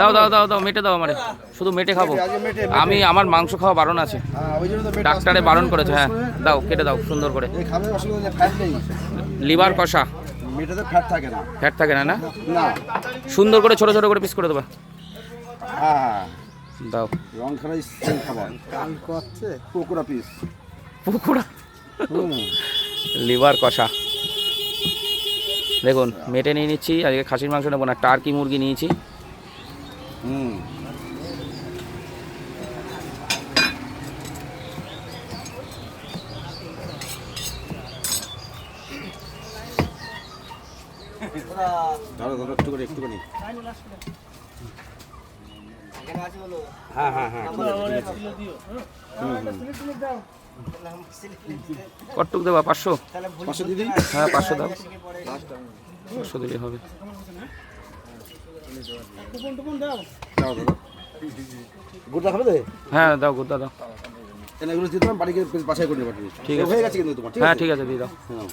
দাও দাও দাও দাও, মেটে দাও আমারে। শুধু মেটে খাব। আমি আমার মাংস খাওয়া বারণ আছে। ডাক্তারে বারণ করেছে হ্যাঁ। দাও, কেটে দাও, সুন্দর করে। লিভার কষা। ফ্যাট থাকে না না? সুন্দর করে ছোট ছোট করে পিস করে দেবা। দাও। রং লিভার কষা। দেখুন, মেটে নিয়ে নিচ্ছি, আজকে খাসির মাংস নেব না। টার্কি মুরগি নিয়েছি। হুম ধরো ধরো একটু করে একটু করে হ্যাঁ হ্যাঁ হ্যাঁ। কটুক দেবা পাঁচশো পাঁচশো দিদি হ্যাঁ পাঁচশো দাও পাঁচশো দিলে হবে গুড়টা খাবে হ্যাঁ দাও গুদ্দা দাও। এগুলো দিয়ে তোমার বাড়িকে বাছাই করে নেবে ঠিক আছে। হয়ে গেছে কিন্তু তোমার হ্যাঁ ঠিক আছে দিয়ে দাও। হ্যাঁ।